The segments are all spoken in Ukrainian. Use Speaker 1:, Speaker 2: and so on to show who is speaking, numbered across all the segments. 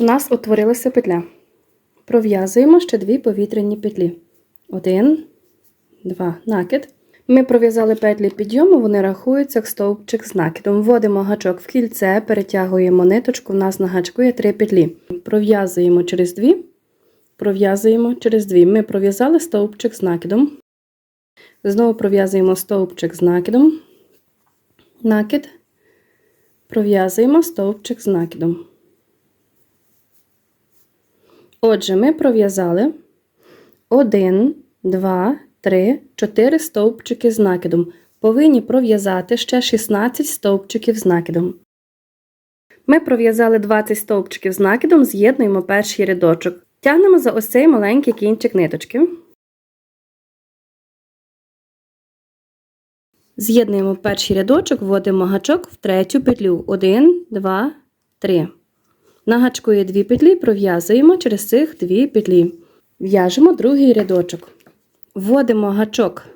Speaker 1: У нас утворилася петля. Пров'язуємо ще дві повітряні петлі. Один, два, накид. Ми пров'язали петлі підйому, вони рахуються як стовпчик з накидом. Вводимо гачок в кільце, перетягуємо ниточку, в нас на гачку є три петлі. Пров'язуємо через дві, пров'язуємо через дві. Ми пров'язали стовпчик з накидом. Знову пров'язуємо стовпчик з накидом. Накид. Пров'язуємо стовпчик з накидом. Отже, ми пров'язали 1, 2, 3, 4 стовпчики з накидом. Повинні пров'язати ще 16 стовпчиків з накидом. Ми пров'язали 20 стовпчиків з накидом, з'єднуємо перший рядочок. Тягнемо за ось цей маленький кінчик ниточки. З'єднуємо перший рядочок, вводимо гачок в третю петлю. 1, 2, 3. На гачку є дві петлі, пров'язуємо через цих дві петлі. В'яжемо другий рядочок. Вводимо гачок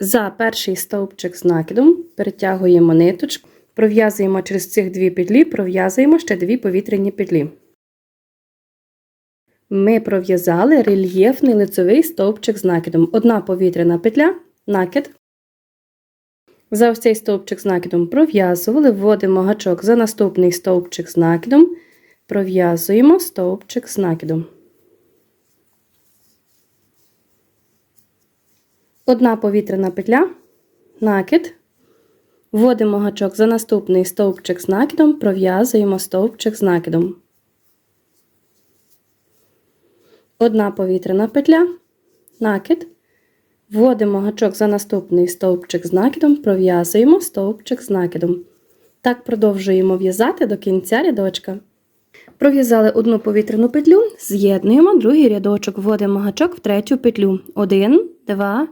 Speaker 1: за перший стовпчик з накидом, перетягуємо ниточку, пров'язуємо через цих дві петлі, пров'язуємо ще дві повітряні петлі. Ми пров'язали рельєфний лицевий стовпчик з накидом. Одна повітряна петля, накид. За ось цей стовпчик з накидом пров'язували, вводимо гачок за наступний стовпчик з накидом, пров'язуємо стовпчик з накидом. Одна повітряна петля, накид. Вводимо гачок за наступний стовпчик з накидом, пров'язуємо стовпчик з накидом. Одна повітряна петля, накид. Вводимо гачок за наступний стовпчик з накидом, пров'язуємо стовпчик з накидом. Так продовжуємо в'язати до кінця рядочка. Пров'язали одну повітряну петлю, з'єднуємо другий рядочок, вводимо гачок в третю петлю. 1, 2,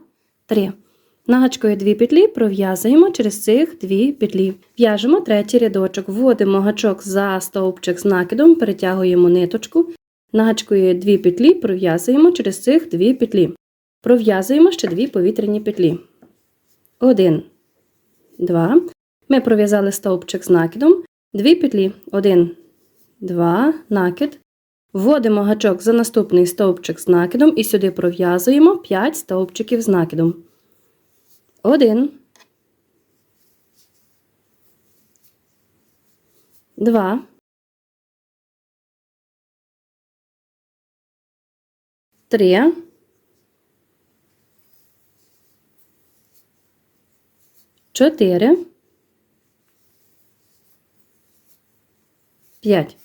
Speaker 1: 3. На гачку дві петлі, пров'язуємо через цих дві петлі. В'яжемо третій рядочок, вводимо гачок за стовпчик з накидом, перетягуємо ниточку. На гачку дві петлі, пров'язуємо через цих дві петлі. Пров'язуємо ще дві повітряні петлі. Один, два. Ми пров'язали стовпчик з накидом. Дві петлі. Один, два, накид. Вводимо гачок за наступний стовпчик з накидом і сюди пров'язуємо 5 стовпчиків з накидом. Один. Два. Три. Чотири. П'ять.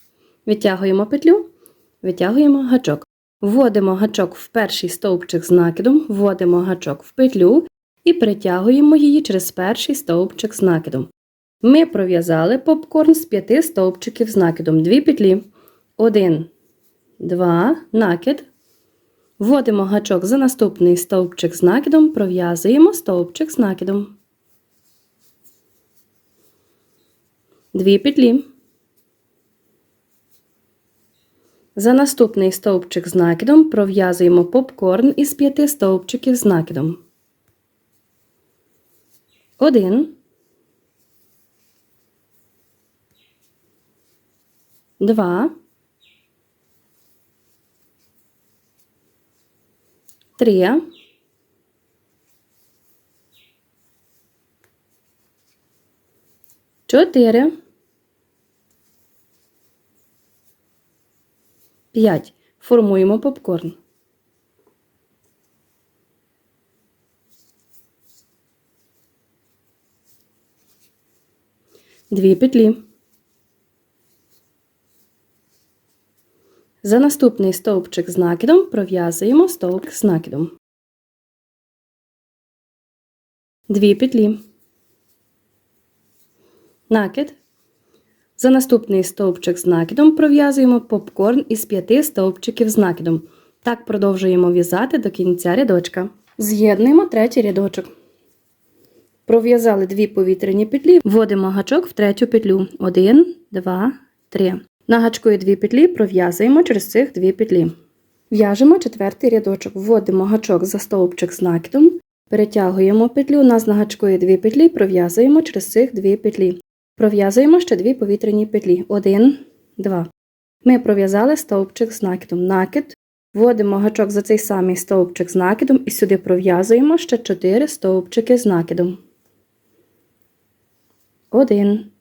Speaker 1: Витягуємо петлю, витягуємо гачок. Вводимо гачок в перший стовпчик з накидом, вводимо гачок в петлю і притягуємо її через перший стовпчик з накидом. Ми пров'язали попкорн з п'яти стовпчиків з накидом. Дві петлі. Один, два, накид. Вводимо гачок за наступний стовпчик з накидом, пров'язуємо стовпчик з накидом. Дві петлі. За наступний стовпчик з накидом пров'язуємо попкорн із п'яти стовпчиків з накидом. Один. Два. Три. Чотири. П'ять. Формуємо попкорн. Дві петлі. За наступний стовпчик з накидом пров'язуємо стовпчик з накидом. Дві петлі. Накид. За наступний стовпчик з накидом пров'язуємо попкорн із п'яти стовпчиків з накидом. Так продовжуємо в'язати до кінця рядочка. З'єднуємо третій рядочок. Пров'язали дві повітряні петлі, вводимо гачок в третю петлю. 1, 2, 3. На гачку є дві петлі, пров'язуємо через цих дві петлі. В'яжемо четвертий рядочок, вводимо гачок за стовпчик з накидом, перетягуємо петлю, у нас на гачку є дві петлі, пров'язуємо через цих дві петлі. Пров'язуємо ще дві повітряні петлі. 1, 2. Ми пров'язали стовпчик з накидом. Накид. Вводимо гачок за цей самий стовпчик з накидом і сюди пров'язуємо ще 4 стовпчики з накидом. Один.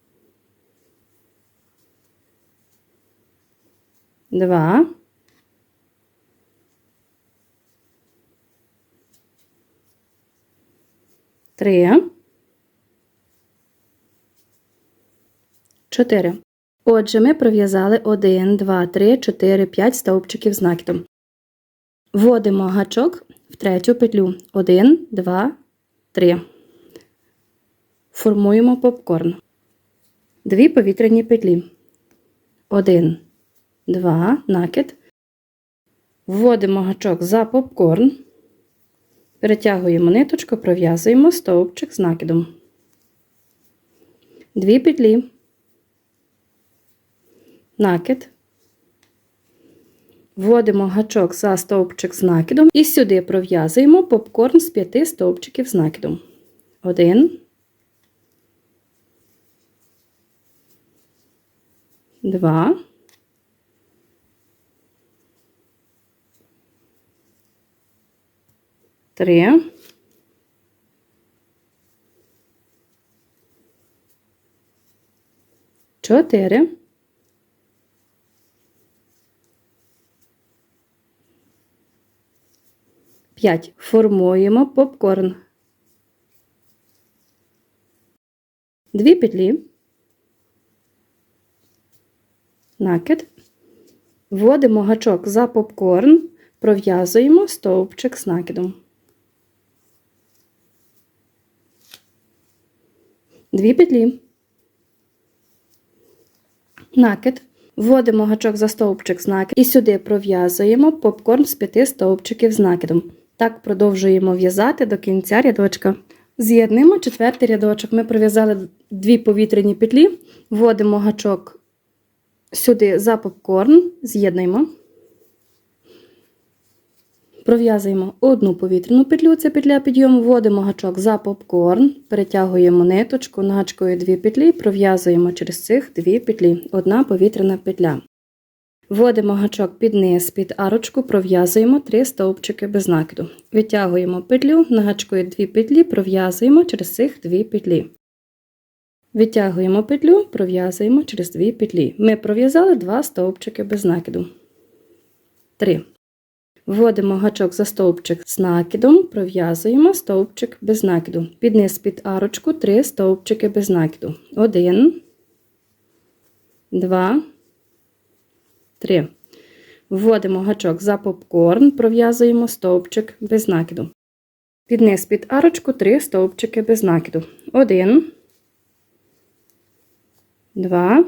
Speaker 1: Два. Три. Чотири. Отже, ми пров'язали 1, 2, 3, 4, 5 стовпчиків з накидом. Вводимо гачок в третю петлю. 1, 2, 3. Формуємо попкорн. Дві повітряні петлі. 1, 2, накид. Вводимо гачок за попкорн. Перетягуємо ниточку, пров'язуємо стовпчик з накидом. Дві петлі. Накид. Вводимо гачок за стовпчик з накидом і сюди пров'язуємо попкорн з п'яти стовпчиків з накидом. Один. Два. Три. Чотири. П'ять. Формуємо попкорн. Дві петлі. Накид. Вводимо гачок за попкорн, пров'язуємо стовпчик з накидом. Дві петлі. Накид. Вводимо гачок за стовпчик з накидом і сюди пров'язуємо попкорн з п'яти стовпчиків з накидом. Так продовжуємо в'язати до кінця рядочка. З'єднуємо четвертий рядочок. Ми пров'язали дві повітряні петлі, вводимо гачок сюди за попкорн, з'єднуємо. Пров'язуємо одну повітряну петлю, це петля підйому, вводимо гачок за попкорн, перетягуємо ниточку, нагачкою дві петлі, пров'язуємо через цих дві петлі, одна повітряна петля. Вводимо гачок під низ, під арочку, пров'язуємо три стовпчики без накиду. Витягуємо петлю, нагачкою дві петлі, пров'язуємо через цих дві петлі. Витягуємо петлю, пров'язуємо через дві петлі. Ми пров'язали два стовпчики без накиду. 3. Вводимо гачок за стовпчик з накидом, пров'язуємо стовпчик без накиду. Під низ під арочку 3 стовпчики без накиду. 1, 2, 3. Вводимо гачок за попкорн, пров'язуємо стовпчик без накиду. Під під арочку 3 стовпчики без накиду. 1, 2,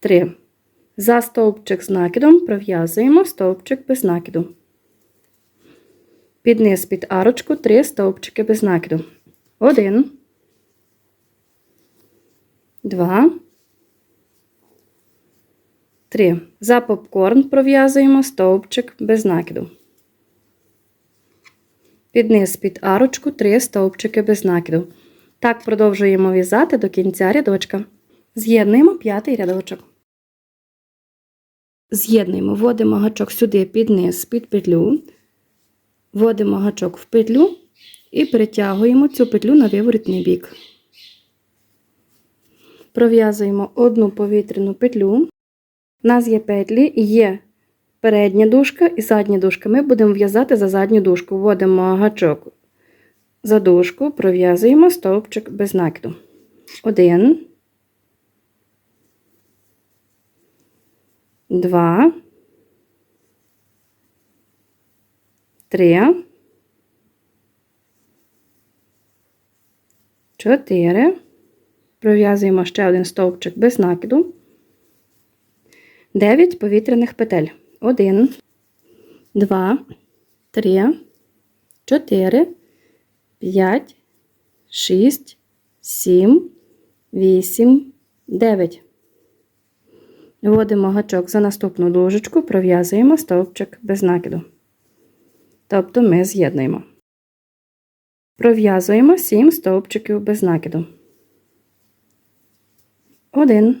Speaker 1: 3. За стовпчик з накидом пров'язуємо стовпчик без накиду. Під під арочку 3 стовпчики без накиду. 1, 2, 3. За попкорн пров'язуємо стовпчик без накиду. Під низ під арочку 3 стовпчики без накиду. Так продовжуємо в'язати до кінця рядочка. З'єднуємо п'ятий рядочок. З'єднуємо, вводимо гачок сюди під низ, під петлю, вводимо гачок в петлю і перетягуємо цю петлю на виворітний бік. Пров'язуємо одну повітряну петлю. У нас є петлі, є передня дужка і задня дужка. Ми будемо в'язати за задню дужку. Вводимо гачок за дужку, пров'язуємо стовпчик без накиду. Один. Два. Три. Чотири. Пров'язуємо ще один стовпчик без накиду. Дев'ять повітряних петель. Один, два, три, чотири, п'ять, шість, сім, вісім, дев'ять. Вводимо гачок за наступну дужечку, пров'язуємо стовпчик без накиду. Тобто ми з'єднуємо. Пров'язуємо 7 стовпчиків без накиду. 1,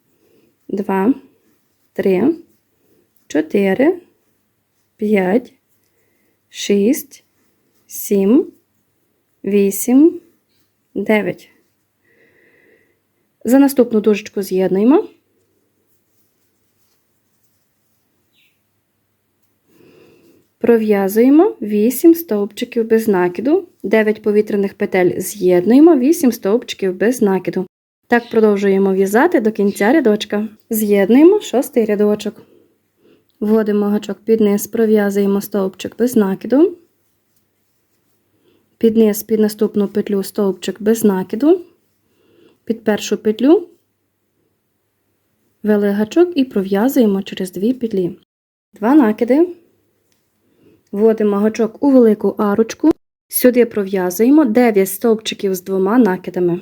Speaker 1: два, три, чотири, п'ять, шість, сім, вісім, дев'ять. За наступну дужечку з'єднуємо. Пров'язуємо 8 стовпчиків без накиду, 9 повітряних петель з'єднуємо, 8 стовпчиків без накиду. Так продовжуємо в'язати до кінця рядочка. З'єднуємо шостий рядочок. Вводимо гачок під низ, пров'язуємо стовпчик без накиду. Під низ під наступну петлю стовпчик без накиду. Під першу петлю вели гачок і пров'язуємо через дві петлі. Два накиди. Вводимо гачок у велику арочку. Сюди пров'язуємо 9 стовпчиків з двома накидами.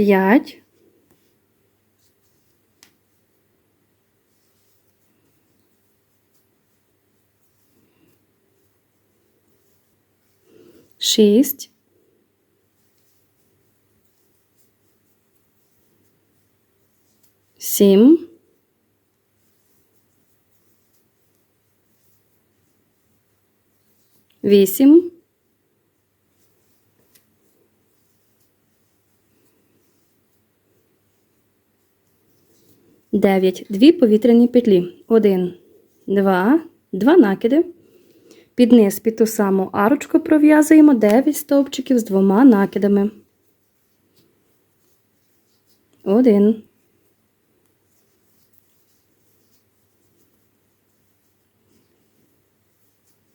Speaker 1: П'ять. Шість. Сім. Вісім. Дев'ять. Дві повітряні петлі. Один, два, два накиди. Під низ під ту саму арочку пров'язуємо 9 стовпчиків з двома накидами. Один.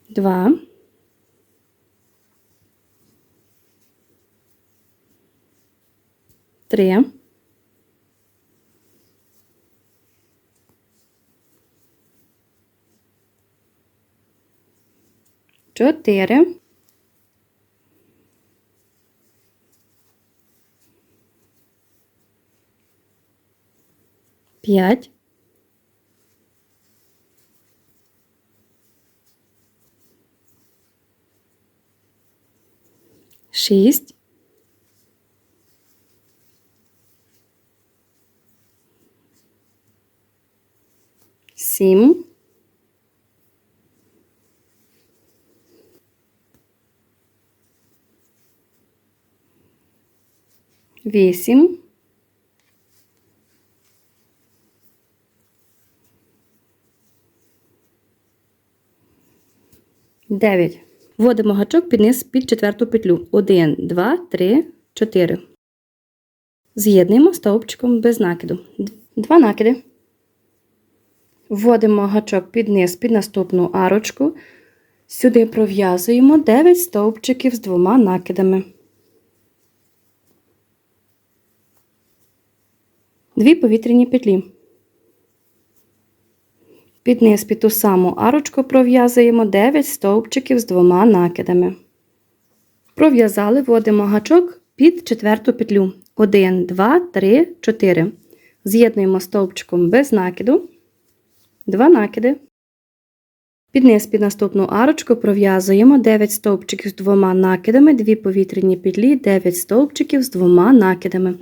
Speaker 1: Два. Три. Чотири. П'ять. Шість. Сім. Вісім. Дев'ять. Вводимо гачок під низ під четверту петлю. Один, два, три, чотири. З'єднуємо стовпчиком без накиду. Два накиди. Вводимо гачок під низ під наступну арочку. Сюди пров'язуємо 9 стовпчиків з двома накидами. Дві повітряні петлі. Під низ під ту саму арочку пров'язуємо 9 стовпчиків з двома накидами. Пров'язали, вводимо гачок під четверту петлю. 1, 2, 3, 4. З'єднуємо стовпчиком без накиду. 2 накиди. Під низ під наступну арочку пров'язуємо 9 стовпчиків з двома накидами, 2 повітряні петлі, 9 стовпчиків з двома накидами.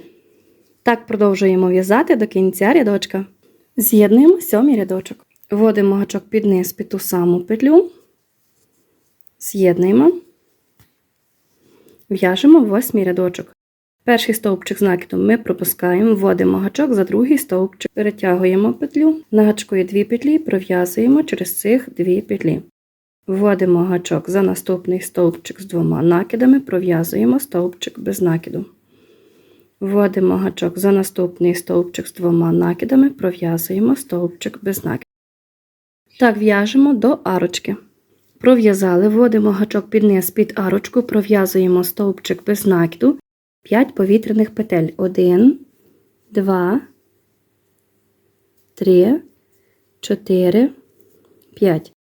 Speaker 1: Так продовжуємо в'язати до кінця рядочка. З'єднуємо сьомий рядочок. Вводимо гачок під низ під ту саму петлю, з'єднуємо, в'яжемо восьмий рядочок. Перший стовпчик з накидом ми пропускаємо, вводимо гачок за другий стовпчик, перетягуємо петлю, на гачку є дві петлі, пров'язуємо через цих дві петлі. Вводимо гачок за наступний стовпчик з двома накидами, пров'язуємо стовпчик без накиду. Вводимо гачок за наступний стовпчик з двома накидами, пров'язуємо стовпчик без накиду. Так в'яжемо до арочки. Пров'язали, вводимо гачок під низ під арочку, пров'язуємо стовпчик без накиду, 5 повітряних петель. 1, 2, 3, 4, 5.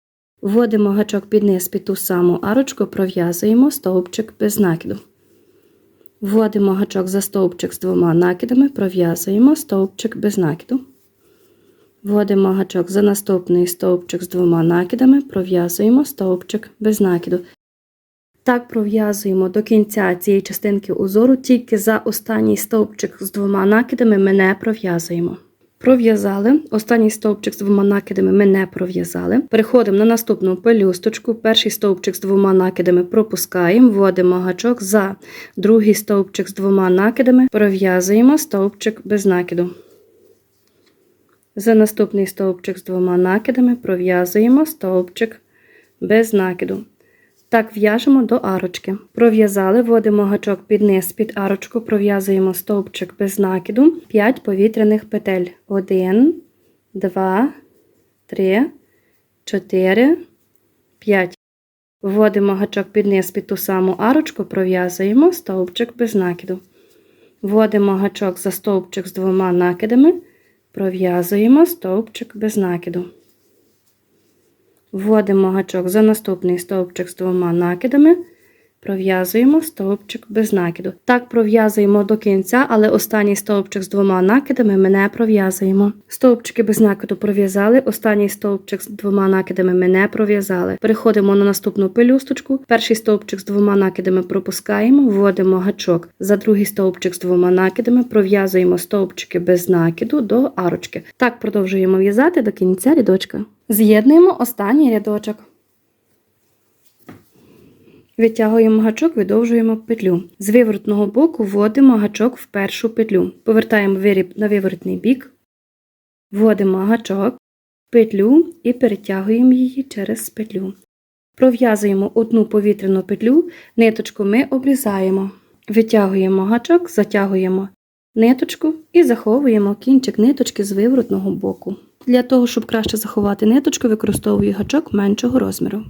Speaker 1: Вводимо гачок під низ під ту саму арочку, пров'язуємо стовпчик без накиду. Вводимо гачок за стовпчик з двома накидами, пров'язуємо стовпчик без накиду. Вводимо гачок за наступний стовпчик з двома накидами, пров'язуємо стовпчик без накиду. Так пров'язуємо до кінця цієї частинки узору, тільки за останній стовпчик з двома накидами ми не пров'язуємо. Пров'язали, останній стовпчик з двома накидами ми не пров'язали. Переходимо на наступну пелюсточку. Перший стовпчик з двома накидами пропускаємо, вводимо гачок за другий стовпчик з двома накидами, пров'язуємо стовпчик без накиду. За наступний стовпчик з двома накидами пров'язуємо стовпчик без накиду. Так в'яжемо до арочки. Пров'язали, вводимо гачок під низ під арочку, пров'язуємо стовпчик без накиду, 5 повітряних петель. 1, 2, 3, 4, 5. Вводимо гачок під низ під ту саму арочку, пров'язуємо стовпчик без накиду. Вводимо гачок за стовпчик з двома накидами, пров'язуємо стовпчик без накиду. Вводимо гачок за наступний стовпчик з двома накидами, пров'язуємо стовпчик без накиду. Так пров'язуємо до кінця, але останній стовпчик з двома накидами ми не пров'язуємо. Стовпчики без накиду пров'язали, останній стовпчик з двома накидами ми не пров'язали. Переходимо на наступну пелюсточку. Перший стовпчик з двома накидами пропускаємо, вводимо гачок за другий стовпчик з двома накидами, пров'язуємо стовпчики без накиду до арочки. Так продовжуємо в'язати до кінця рядочка. З'єднуємо останній рядочок. Витягуємо гачок, видовжуємо петлю. З виворотного боку вводимо гачок в першу петлю. Повертаємо виріб на виворотний бік, вводимо гачок, петлю і перетягуємо її через петлю. Пров'язуємо одну повітряну петлю, ниточку ми обрізаємо. Витягуємо гачок, затягуємо ниточку і заховуємо кінчик ниточки з виворотного боку. Для того, щоб краще заховати ниточку, використовую гачок меншого розміру.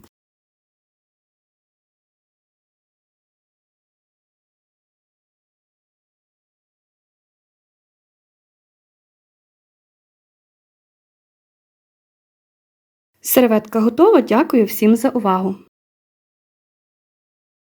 Speaker 1: Серветка готова. Дякую всім за увагу!